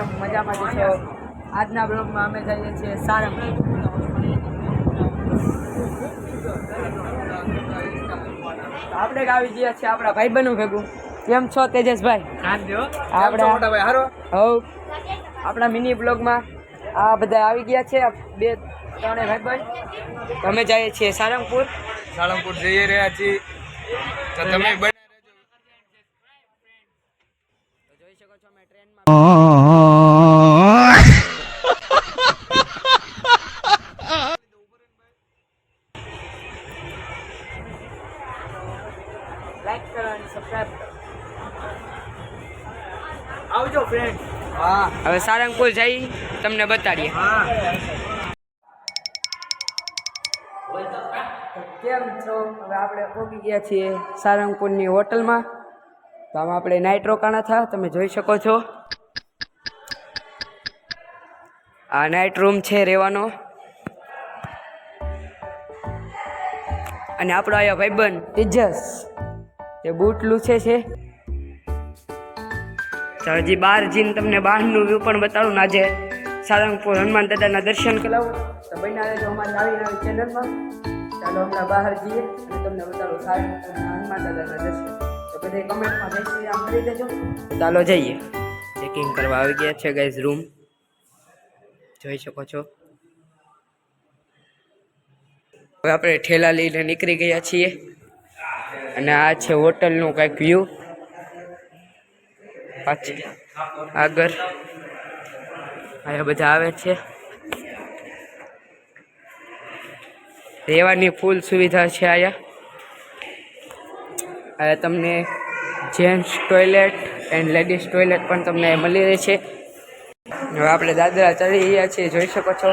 તમે મજામાં છો. આજના બ્લોગમાં અમે જઈએ છીએ સારંગપુર આપણે આવી ગયા છીએ આપણા ભાઈ બનવું ભેગું. કેમ છો તેજસભાઈ? આપણા હારો? હવ આપણા મિની બ્લોગમાં આ બધા આવી ગયા છે બે ત્રણે ભાઈ ભાઈબંધ અમે જઈએ છીએ સારંગપુર. સારંગપુર જઈ રહ્યા છીએ. તો તમે લાઈક કરો અને સબસ્ક્રાઇબ કરો આવજો ફ્રેન્ડ હા. હવે સારંગપુર જઈ તમને બતાડીએ. કેમ છો? હવે આપણે પહોંચી ગયા છીએ સારંગપુરની હોટલમાં. તો આમાં આપણે નાઇટ રોકાણા થા તમે જોઈ શકો છો. આ નાઇટ રૂમ છે રહેવાનો. અને આપણો અહીંયા ભાઈબંધ તેજસ. તે બૂટ લૂછે છે. તો હજી બહાર જઈને તમને બહારનું વ્યૂ પણ બતાડું ને આજે સારંગપુર હનુમાન દાદાના દર્શન કરાવું. તો બન્યા રહેજો અમારી નવી નવી ચેનલમાં ચાલો હમણાં બહાર જઈએ અને તમને બતાડું સારંગપુરના હનુમાન દાદાના દર્શન. તો બધે કમેન્ટમાં જય શ્રી રામ કરી દેજો. ચાલો જઈએ. ચેકિંગ કરવા આવી ગયા છે ગાઈઝ રૂમ જોઈ શકો છો. હવે આપણે ઠેલા લઈને નીકળી ગયા છીએ. અને આ છે હોટલનું કંઈક વ્યૂ પાછી આગળ અહીંયા બધા આવે છે. રહેવાની ફૂલ સુવિધા છે અહીંયા. અહીંયા તમને gents toilet and ladies toilet પણ તમને મળી રહે છે. હવે આપણે દાદરા ચડી રહ્યા છીએ, જોઈ શકો છો.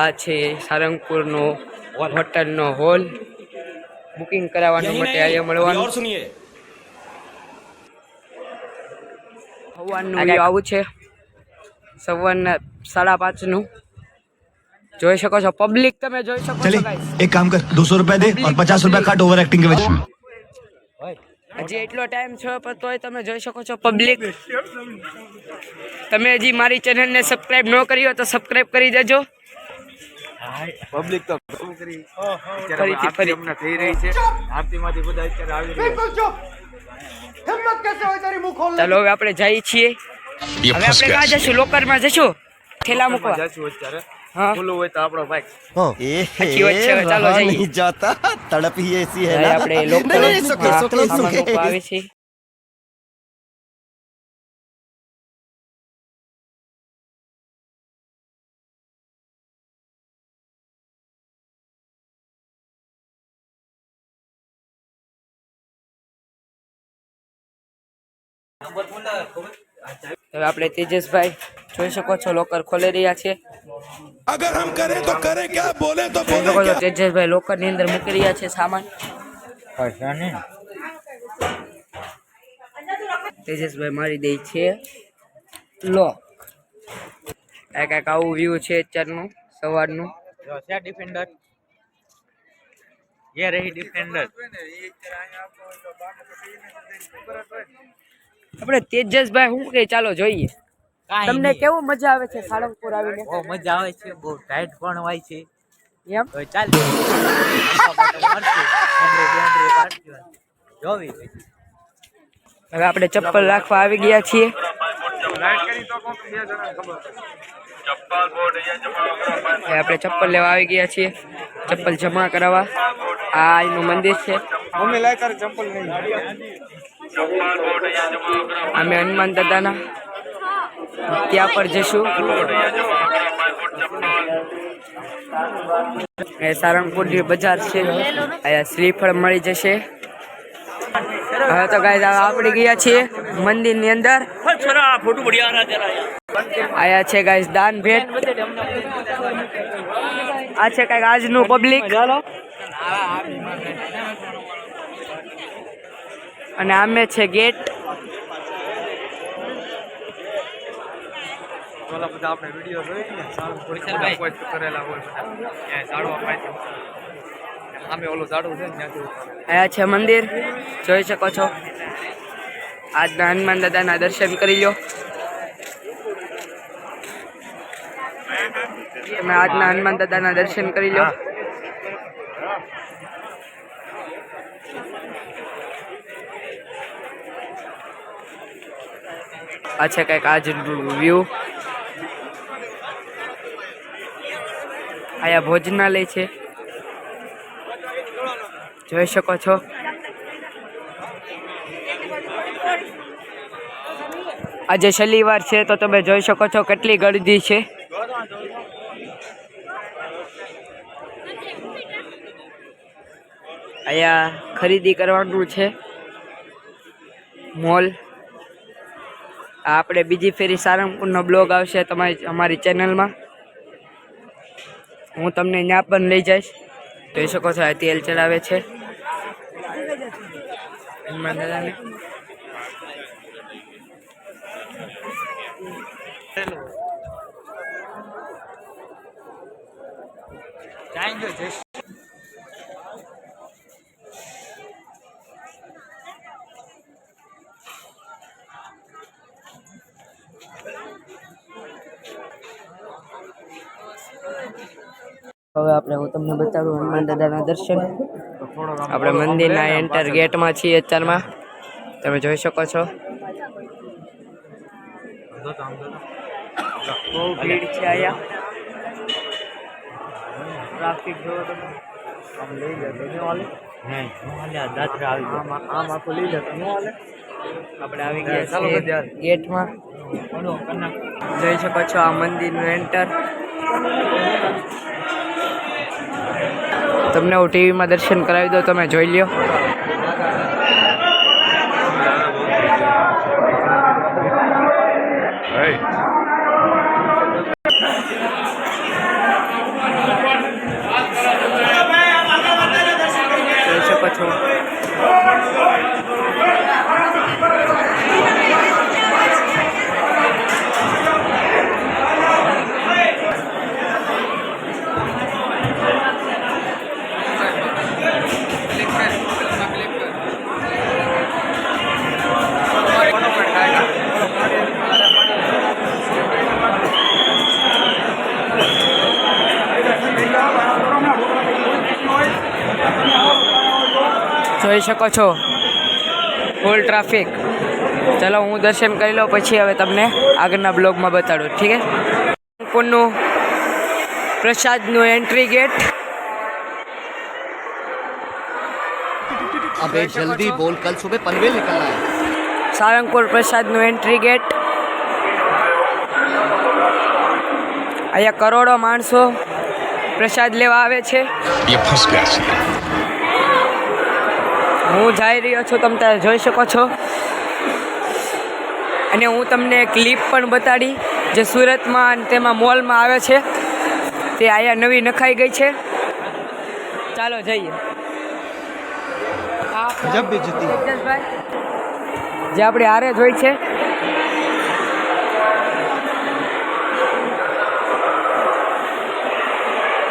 આ છે સારંગપુરનો હોટલનો હોલ બુકિંગ કરાવવાનું માટે અહીંયા મળવાનું. સવારનું આવું છે. સવારના સાડા પાંચનું. જોઈ શકો છો પબ્લિક તમે જોઈ શકો છો એક કામ કર 200 રૂપિયા દે અને પચાસ રૂપિયા કાટ ઓવર એક્ટિંગ કે વચ્ચે હજી એટલો ટાઈમ છે પણ તોય તમે જોઈ શકો છો પબ્લિક તમે હજી મારી ચેનલને સબસ્ક્રાઇબ ન કરી હોય તો સબસ્ક્રાઇબ કરી દેજો. પબ્લિક તો ઘણું હવે આપણે જઈએ છીએ. હવે આપણે ક્યાં જશું? લોકરમાં જશું? ઠેલા મૂકવા? જશું હોય તો આપણો ભાઈ. એ છે. ચાલો જઈએ. જાતા તડપી એસી આપણે હવે આપણે તેજસભાઈ જોઈ શકો છો લોકર ખોલી રહ્યા છે. અગર હમ કરે તો કરે ક્યા બોલે તો બોલે શકો તેજસભાઈ લોકરની અંદર મૂકી રહ્યા છે સામાન. પૈસા ને તેજસભાઈ મારી દે છે લો આ કાંઈક આવું વ્યૂ છે અત્યારનું સવારનું. ડિફેન્ડર યે રહી ડિફેન્ડર આપણે તેજસભાઈ શું કે ચાલો જોઈએ. તમને કેવું મજા આવે છે સાળંગપુર આવીને? બહુ મજા આવે છે બહુ ટાઈટ પણ હોય છે. એમ? તો ચાલો. જોવી હવે આપણે ચપ્પલ રાખવા આવી ગયા છીએ. હવે આપણે ચપ્પલ લેવા આવી ગયા છીએ. ચપ્પલ જમા કરાવવા. આ એનું મંદિર છે. મમ્મી લાય તારે ચપ્પલ નહીં અમે હનુમાન દાદાના ત્યાં પર જશું સારંગપુરની બજાર છે, અહીંયા શ્રીફળ મળી જશે. હવે તો ગાય આપણે ગયા છીએ મંદિરની અંદર. આયા છે ગાય દાન ભેટ. આ છે કંઈક આજનું પબ્લિક અને આમે છે ગેટ. ઓલા બધા આપણે વીડિયો જોઈ ને? સારું થોડી કરેલા હોય ત્યાં ઝાડવા પાસે સામે ઓલું ઝાડવું છે ને ત્યાંથી છે મંદિર. જોઈ શકો છો. આજના હનુમાન દાદાના દર્શન કરી લો તમે આજના હનુમાન દાદાના દર્શન કરી લો આ છે કંઈક આજનું વ્યૂ અહીંયા ભોજનાલય છે. જોઈ શકો છો. આજે શનિવાર છે તો તમે જોઈ શકો છો કેટલી ગળદી છે. અહીંયા ખરીદી કરવાનું છે. મોલ. આ આપણે બીજી ફેરી સારંગપુરનો બ્લોગ આવશે તમારી અમારી ચેનલમાં. હું તમને ત્યાં પણ લઈ જઈશ. જોઈ શકો છો, આ તેલ ચડાવે છે. હવે આપણે હું તમને બતાડું હનુમાન દાદાના દર્શન. આપણે મંદિરના એન્ટર ગેટમાં છીએ અત્યારમાં. તમે જોઈ શકો છો. બહુ ભીડ છે અહીંયા. ટ્રાફિક જોવો તમે. આમ લઈ આખું લઈ હાલે. આપણે આવી ગયા છીએ ગેટમાં જોઈ શકો છો આ મંદિરનું એન્ટર તમને હું ટીવીમાં દર્શન કરાવી દઉં તમે જોઈ લ્યો જોઈ શકો છો જોઈ શકો છો ફૂલ ટ્રાફિક ચલો હું દર્શન કરી લઉં પછી હવે તમને આગળના બ્લોગમાં બતાડું ઠીક છે પૂરનું પ્રસાદનું એન્ટ્રી ગેટ अबे जल्दी बोल कल सुबह पनवेल निकलना है સારંગપુર પ્રસાદનું એન્ટ્રી ગેટ અહીંયા કરોડો માણસો પ્રસાદ લેવા આવે છે હું જઈ રહ્યો છું તમે ત્યારે જોઈ શકો છો. અને હું તમને ક્લિપ પણ બતાડી જે સુરતમાં અને તેમાં મોલમાં આવે છે. તે આયા નવી નખાઈ ગઈ છે. ચાલો જઈએ. જે આપણે આરે જોઈ છે.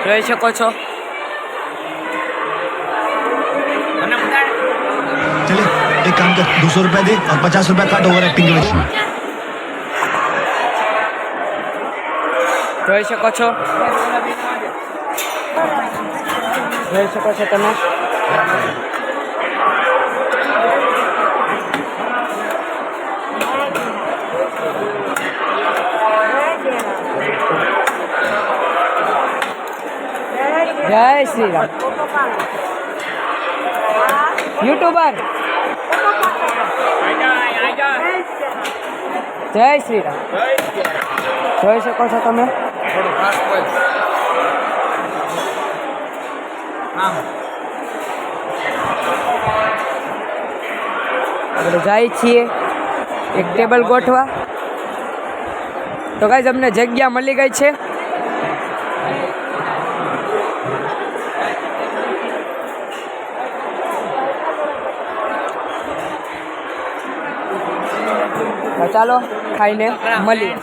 જોઈ શકો છો. दो सौ रुपया दे और पचास रुपया काट ओवर एक्टिंग के वजह से જોઈ શકો છો જોઈ શકો છો તમે જય શ્રી રામ યુટ્યુબર જય શ્રી રામ જોઈ શકો છો તમે? આપણે જાય છીએ. એક ટેબલ ગોઠવા. તો કાંઈ અમને જગ્યા મળી ગઈ છે. તો ચાલો ખાઈને મળીએ.